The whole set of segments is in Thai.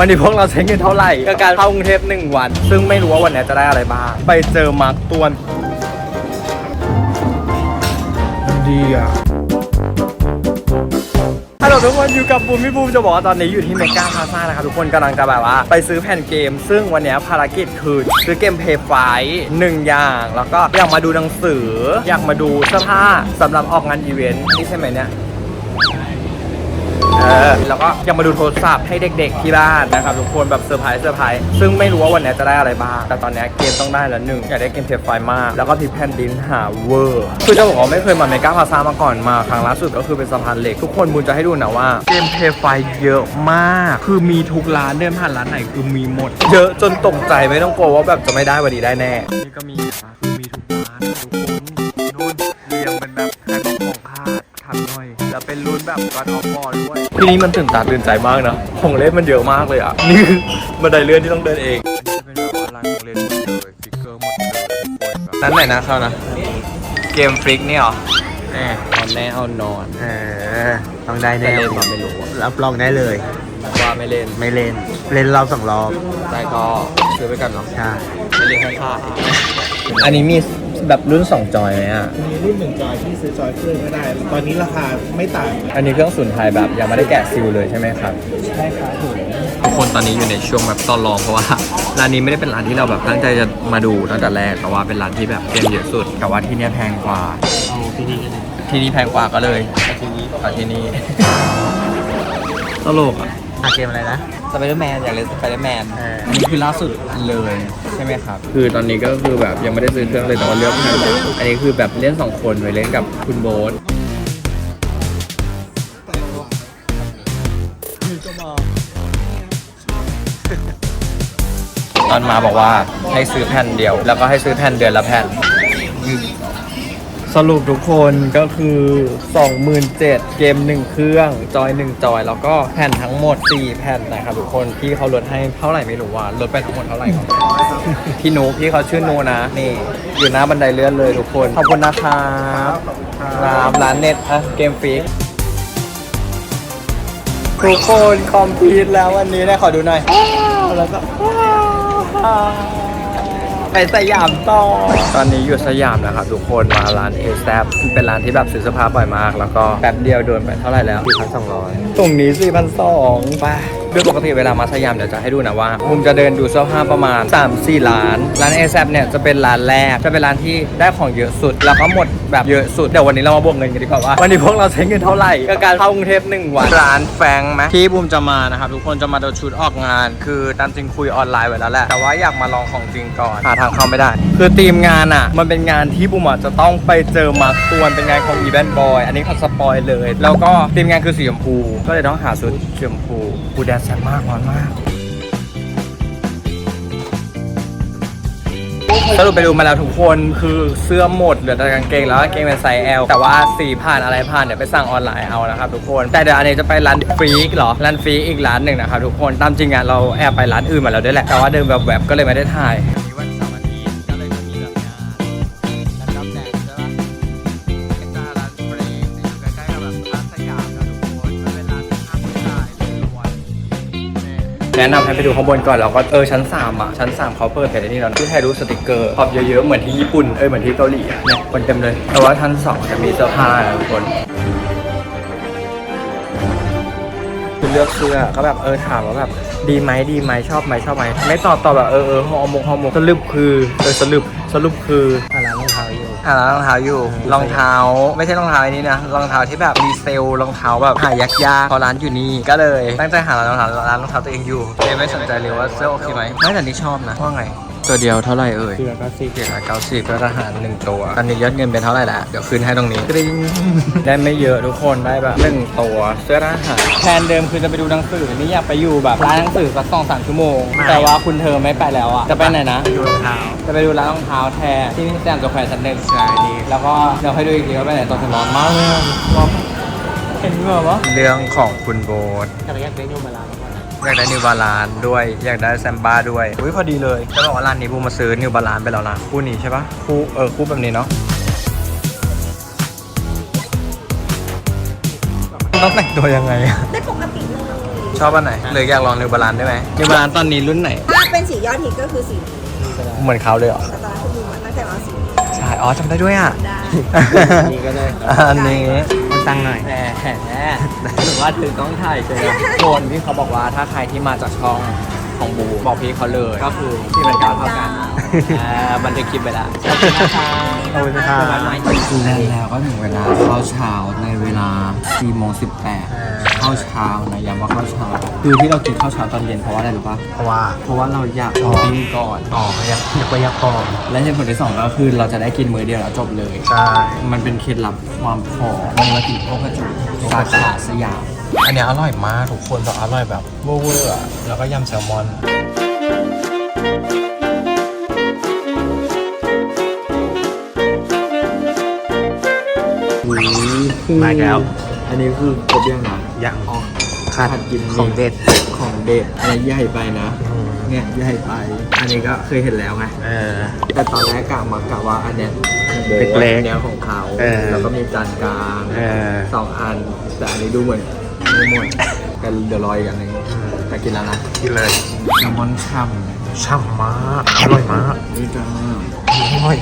วันนี้พวกเราใช้เงินเท่าไหร่กับการเข้ากรุงเทพหนึ่งวัน ซึ่งไม่รู้ว่าวันนี้จะได้อะไรบ้าง ไปเจอมาร์กตวน ดีอะฮัลโหลทุกคนอยู่กับบูมพี่บูมจะบอกว่าตอนนี้อยู่ที่เมกาพาซ่านะครับทุกคนกำลังจะแบบว่า ไปซื้อแผ่นเกม ซึ่งวันนี้ภารกิจคือซื้อเกมเพย์ไฟหนึ่งอย่าง แล้วก็อยากมาดูหนังสือ อยากมาดูเสื้อผ้าสำหรับออกงานอีเวนต์นี่ใช่ไหมเนี่ย เออแล้วก็ยังมาดูโทรศัพท์ให้เด็กๆที่บ้านนะครับทุกคนแบบเซอร์ไพรส์เซอร์ไพรส์ซึ่งไม่รู้ว่าวันนี้จะได้อะไรบ้าง แต่ตอนนี้เกมต้องได้แล้วหนึ่งอยากได้เกมเทปไฟมาก แล้วก็พิกแผ่นดินหาเวอร์คือจะบอกว่าไม่เคยมาเมกาพาซามาก่อนมาครั้งล่าสุดก็คือเป็นสะพานเหล็กทุกคนบุญจะให้ดูนะว่าเกมเทปไฟเยอะมาก คือมีทุกร้านเดินผ่านร้านไหนคือมีหมด เยอะจนตกใจไม่ต้องกลัวว่าแบบจะไม่ได้วันนี้ได้แน่นี่ก็มีนะคะคือมีทุกร้านทุกคนนู่ แล้วเป็นรุ่นแบบการออฟบอลด้วยที่นี่มันตื่นตาตื่นใจมากนะของเล่นมันเยอะมากเลยอะ นี่คือบันไดเลื่อนที่ต้องเดินเองเป็นแบบว่าร้านของเล่นหมดเลยฟิกเกอร์หมดเลยนั้นไหนนะเขานะ เกมฟลิกนี่เหรอแน่เอาแน่เอานอนเออต้องได้ได้แน่เล่นมาไม่รู้อะรับรองได้เลย ว่าไม่เล่นไม่เล่น เล่นรอบสองรอบแต่ก็ซื้อไปกันเนาะใช่ไม่เล่นให้ค่าอันนี้มี แบบรุ่น 2 จอยไหมอะ มีรุ่นหนึ่งจอยที่ซื้อจอยเครื่องก็ได้ ตอนนี้ราคาไม่ต่างอันนี้เครื่องศูนย์ไทยแบบยังไม่ได้แกะซิลเลยใช่ไหมครับ ใช่ครับผมทุกคนตอนนี้อยู่ในช่วงแบบตอนรองเพราะว่าร้านนี้ไม่ได้เป็นร้านที่เราแบบตั้งใจจะมาดูตั้งแต่แรกแต่ว่าเป็นร้านที่แบบเกมเยอะสุดแต่ว่าที่เนี้ยแพงกว่า เอาที่นี่กันเลยที่นี่แพงกว่าก็เลยเอาที่นี้เอาที่นี่ ตลกอะ หาเกมอะไรนะ สไปเดอร์แมนอยากเล่นสไปเดอร์แมนเอออัอันนี้คือล่าสุดเลยใช่ไหมครับ คือตอนนี้ก็คือแบบยังไม่ได้ซื้อเครื่องเลยแต่ว่าเลือกให้แล้วอันนี้คือแบบเล่นสองคนไปเล่นกับคุณโบ๊ทตอนมาบอกว่าให้ซื้อแผ่นเดียว แล้วก็ให้ซื้อแผ่นเดือนละแผ่น สรุปทุกคนก็คือ 27,000เกม 1 เครื่อง จอย 1 จอย แล้วก็แผ่นทั้งหมด 4 แผ่นนะครับทุกคนที่เขาลดให้เท่าไหร่ไม่รู้ว่าลดไปทั้งหมดเท่าไหร่ครับพี่หนูพี่เขาชื่อนูนะนี่ อยู่หน้าบันไดเลื่อนเลยทุกคน ขอบคุณนะครับครับร้านเน็ตอะเกมฟิกทุกคนคอมพิวต์แล้ววันนี้ได้ขอดูหน่อยแล้วก็ ไปสยามต่อ ตอนนี้อยู่สยามนะครับทุกคนมาร้านเอแซปเป็นร้านที่แบบซื้อเสื้อผ้าบ่อยมาก แล้วก็แป๊บเดียวโดนไปเท่าไหร่แล้วสี่พันสองร้อยตรงนี้4,200ไปโดยปกติเวลามาสยามเดี๋ยวจะให้ดูนะว่ามุมจะเดินดูเสื้อผ้าประมาณ 3-4 ร้าน ร้านเอแซเนี่ยจะเป็นร้านแรก จะเป็นร้านที่ได้ของเยอะสุด แล้วก็หมดแบบเยอะสุด เดี๋ยววันนี้เรามาบวกเงินกันดีกว่าว่า วันนี้พวกเราใช้เงินเท่าไหร่กับการเข้ากรุงเทพหนึ่งวัน ร้านแฟงไหมที่บุมจะมานะครับทุกคนจะมาดูชุดออกงาน คือตามจริงคุยออนไลน์ไว้แล้วแหละ แต่ว่าอยากมาลองของจริงก่อนหาทางเข้าไม่ได้ คือทีมงานอะ มันเป็นงานที่บุมอะจะต้องไปเจอมาร์คตวนเป็นงานของอีเวนต์บอยอันนี้เขาสปอยเลย แล้วก็ทีมงานคือสีชมพู ก็เลยต้องหาชุดสีชมพูปูแดดแซ่บมากร้อนมากสรุปไปดูมาแล้วทุกคนคือเสื้อหมดเหลือแต่กางเกงแล้วกางเกงเป็นไซส์ L แต่ว่าสีผ่านอะไรผ่านเดี๋ยวไปสั่งออนไลน์เอานะครับทุกคนแต่เดี๋ยวอันนี้จะไปร้านฟรีกเหรอร้านฟรีอีกร้านหนึ่งนะครับทุกคนตามจริงอะเราแอบไปร้านอื่นมาแล้วด้วยแหละแต่ว่าเดินแบบแบบก็เลยไม่ได้ถ่าย แนะนำให้ไปดูข้างบนก่อนแล้วก็เออชั้น3อะชั้น3เขาเปิดเพจไอ้นี่แล้วที่ให้รู้สติกเกอร์ขอบเยอะๆเหมือนที่ญี่ปุ่นเอ้ยเหมือนที่เกาหลีอะเนี่ยคนเต็มเลย แต่ว่าชั้น2จะมีเสื้อผ้านะทุกคนคือเลือกเสื้อก็แบบเออถามว่าแบบดีไหมดีไหมชอบไหมชอบไหมไม่ตอบตอบแบบเออเออฮอร์โมนฮอร์โมนสรุปคือเออสรุปสรุปคืออะร้านร องเท้าอยู่อะร้านรองเท้าอยู่ รองเท้าไม่ใช่รองเท้าอันนี้นะรองเท้าที่แบบมีเซลล์รองเท้าแบบหายากๆเพราะร้านอยู่นี่ก็เลย ตั้งใจหาร้านรองเท้าร้านรองเท้าตัวเองอยู่เลยไม่สนใจเลยว่าเสื้อโอเคไหมไม่แต่นี่ชอบนะว่าไง ตัวเดียวเท่าไหร่เอ่ยเสื้อก็สี่เจ็ดร้อยเก้าสิบก็ทหารหนึ่งตัวตอนนี้ยอดเงินเป็นเท่าไหร่ละเดี๋ยวคืนให้ตรงนี้กริ๊งได้ไม่เยอะทุกคนได้แบบหนึ่งตัวเสื้อทหารแทนเดิมคือจะไปดูหนังสือนี่อยากไปอยู่แบบร้านหนังสือสักสองสามชั่วโมง แต่ว่าคุณเธอไม่ไปแล้วอะจะไปไหนนะดูรองเท้าจะไปดูร้านรองเท้าแทนที่นี่แซมสแควร์ชั้นหนึ่งใช่ดีแล้วก็เดี๋ยวให้ดูอีกทีว่าไปไหนตอนถึงร้อนมากเลยร้อนเห็นเหงื่อปะเรื่องของคุณโบทแต่ก็อยากได้ยูมาลาแล้วก็ อยากได้นิวบาลานด้วย อยากได้แซมบ้าด้วยอุ้ยพอดีเลยจะบอกว่าร้านนี้บูมมาซื้อนิวบาลานไปแล้วนะคู่นี้ใช่ปะคู่เออคู่แบบนี้เนาะต้องแต่งตัวยังไงอะได้ปกติเลย ชอบอันไหนหรืออยากลองนิวบาลานได้ไหมนิวบาลานตอนนี้รุ่นไหน ถ้าเป็นสียอดฮิตก็คือสีนี้เหมือนเขาเลยเหรอแต่ตอนนั้นคุณมีมาตั้งแต่เราสีนี้ใช่อ๋อจำได้ด้วยอะได้ นี่ก็ได้ อันนี้ ตั้งหน่อย แหมหรือว่าถือกล้องถ่ายใช่ไหมคนที่เขาบอกว่าถ้าใครที่มาจากช่องของบูบอกพี่เขาเลย ก็คือที่เป็นการเท่ากันอ่าบันทึกคลิปไปแล้วขอบคุณนะคะขอบคุณค่ะและแล้วก็ถึงเวลาเข้าเช้าในเวลา4โมง18เข้าเช้านะย้ำว่าเข้าเช้าคือที่เรากินข้าวเช้าตอนเย็นเพราะว่าอะไรรู้ปะเพราะว่า เพราะว่าเราอยากกินก่อนอ๋อยักษ์ยักษ์ยักษ์ก่อนและเหตุผลที่สองก็คือเราจะได้กินมื้อเดียวแล้วจบเลยใช่มันเป็นเคล็ดลับความผอมมันมาถึงโอกระจุสาขาสยามอันเนี้ยอร่อยมากทุกคนแบบอร่อยแบบเวอร์ๆอะแล้วก็ยำแซลมอนมาแล้ว อันนี้คือครบยังนะ ยังอ๋อขาดผัดกินของเด็ดของเด็ดอันนี้ใหญ่ไปนะ เนี่ยใหญ่ไป อันนี้ก็เคยเห็นแล้วไงเออ แต่ตอนแรกกะมากะว่าอันเนี้ยเล็กๆเนี้ยของเขาเออ แล้วก็มีจานกลางเออสองอัน แต่อันนี้ดูเหมือนไม่หมดแต่เดี๋ยวรออีกอันหนึงแต่กินแล้วนะกินเลยแซลมอนช่ช่ำมากอร่อยมากำนี่จ้า อร่อย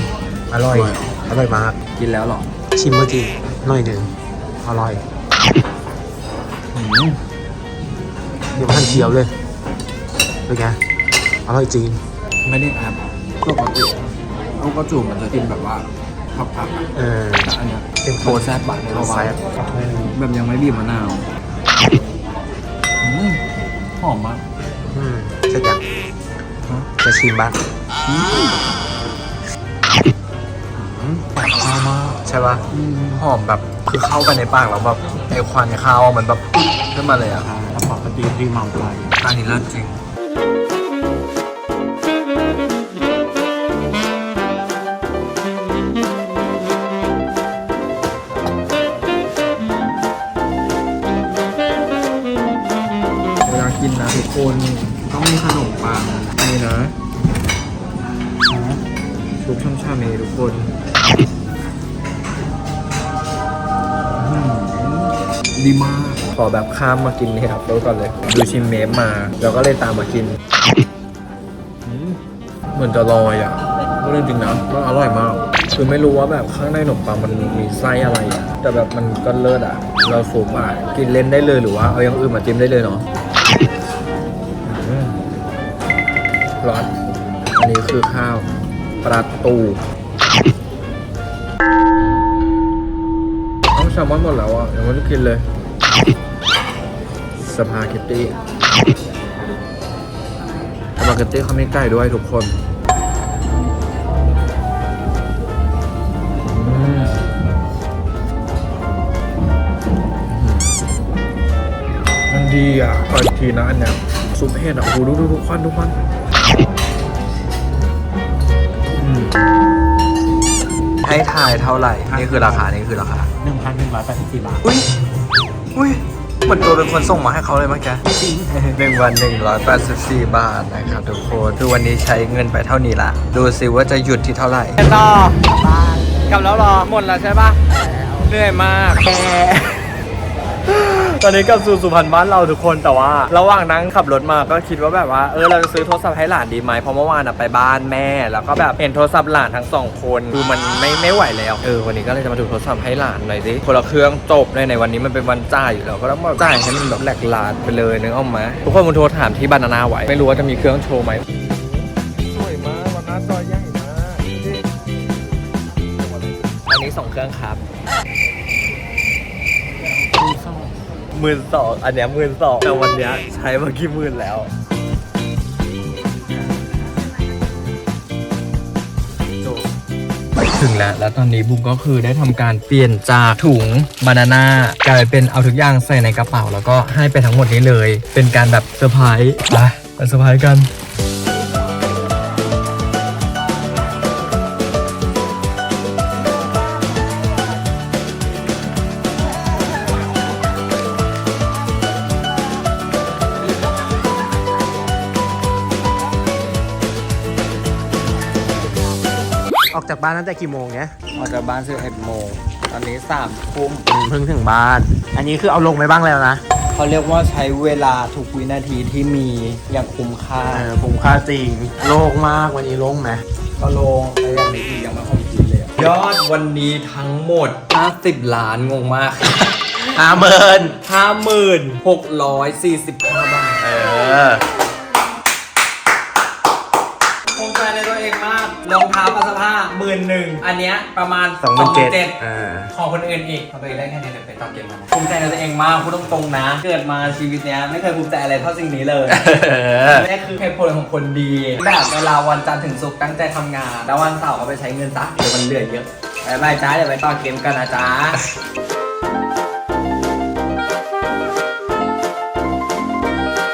อร่อย อร่อยมาก กินแล้วเหรอ ชิมเมื่อกี้หน่อยหนึ่งอร่อยอื มเดี๋ยวมันเคี้ยวเลยเป็นไงอร่อยจริง ไม่ได้แอปปกติลูกกระจูบมันจะกินแบบว่าผักๆอะเออแต่อันเนี้ยเป็นโคแซบบัตในโคระหว่างแซ่บแบบยังไม่บีบมะนาวอืมหอมมากอืมจะอยากจะชิมบ้างอืมข้าวมากใช่ป่ะอืมหอมแบบ คือเข้าไปในปากแล้วแบบไอควันข้าวมันแบบปุ๊บขึ้นมาเลยอะ แล้วปกติดีเมาไกลอันนี้เลิศจริง ดีมาก ขอแบบข้ามมากินเนี่ยครับก่อนเลย ดูชิมเมฟมา แล้วก็เลยตามมากิน เหมือนจะลอยอะก็เรื่องจริงนะว่าอร่อยมาก คือไม่รู้ว่าแบบข้างในขนมปังมันมีไส้อะไรอะ แต่แบบมันก็เลิศอะ เราสูบอะกินเล่นได้เลยหรือว่าเอาอย่างอื่นมาจิ้มได้เลยเนาะร้อนอันนี้คือข้าวปลาตู แซลมอนหมดแล้วอะยังไม่ได้กินเลยสปาเกตตี้สปาเกตตี้เขาไมีไก่ด้วยทุกคนมันดีอะขออีกทีนะอันเนี้ยซุปเห็ดอะโอ้โหดูดูทุกคนทุกคน ให้ทายเท่าไหร่ นี่คือราคา นี่คือราคา หนึ่งพันหนึ่งร้อยแปดสิบสี่บาทอุ้ย อุ้ยเหมือนตัวเป็นคนส่งมาให้เขาเลยเมื่อกี้จริงหนึ่งวันหนึ่งร้อยแปดสิบสี่บาทนะครับทุกคนคือวันนี้ใช้เงินไปเท่านี้ละ ดูสิว่าจะหยุดที่เท่าไหร่ต่อกลับแล้วรอ หมดแล้วใช่ปะเหนื่อยมากแตอนนี้กลับสู่สุพรรณบ้านเราทุกคนแต่ว่า ระหว่างนั่งขับรถมาก็คิดว่าแบบว่าเออเราจะซื้อโทรศัพท์ให้หลานดีไหมเพราะเมื่อวานอะไปบ้านแม่ แล้วก็แบบเห็นโทรศัพท์หลานทั้งสองคนคือมันไม่ไม่ไหวแล้วเออวันนี้ก็เลยจะมาดูโทรศัพท์ให้หลานหน่อยสิคนละเครื่องจบเลยในวันนี้มันเป็นวันจ่ายอยู่แล้วก็ต้องมาจ่ายให้มันแบบแหลกลานไปเลยนึกออกไหมทุกคนมันโทรถามที่บานานาไว้ไม่รู้ว่าจะมีเครื่องโชว์ไหมสวยมากวันน้าจอใหญ่มากอันนี้สองเครื่องครับ หมื่นสองอันเนี้ยหมื่นสองแต่วันเนี้ยใช้มากี่หมื่นแล้วถึงแล้ว แล้วตอนนี้บุ้มก็คือได้ทำการเปลี่ยนจากถุงบานาน่ากลายเป็นเอาทุกอย่างใส่ในกระเป๋า แล้วก็ให้ไปทั้งหมดนี้เลย เป็นการแบบเซอร์ไพรส์ไปไปเซอร์ไพรส์กัน ออกจากบ้านตั้งแต่กี่โมงเนี้ยออกจากบ้านสิบเอ็ดโมงตอนนี้สามทุ่มอืมเพิ่งถึงบ้าน อันนี้คือเอาลงไปบ้างแล้วนะเขาเรียกว่าใช้เวลาทุกวินาทีที่มีอย่างคุ้มค่าเออคุ้มค่าจริงโล่งมากวันนี้โล่งไหมก็ลงแต่อย่างนี้อีกยังไม่คอมพลีทเลยอะยอดวันนี้ทั้งหมด 50 ล้านงงมากห้าหมื่น5645 บาทเออ ภูมิใจในตัวเองมากรองเท้าปลาสภาห มื่นหนึ่งอันเนี้ยประมาณสองหมื่นเจ็ด27,000อ่า ของคนอื่นอีกทำตัวเองได้แค่นี้เดี๋ยวไปต่อเกมกันนะภูมิใจในตัวเองมากพูดตรงๆนะ เกิดมาชีวิตเนี้ยไม่เคยภูมิใจอะไรเท่าสิ่งนี้เลยเออนี่คือเหตุผลของคนดีแบบเวลาวันจันทร์ถึงศุกร์ตั้งใจทำงาน แล้ววันเสาร์ก็ไปใช้เงินซะเดี๋ยวมันเหลือเยอะบายบายจ้าเดี๋ยวไปต่อเกมกันนะจ้า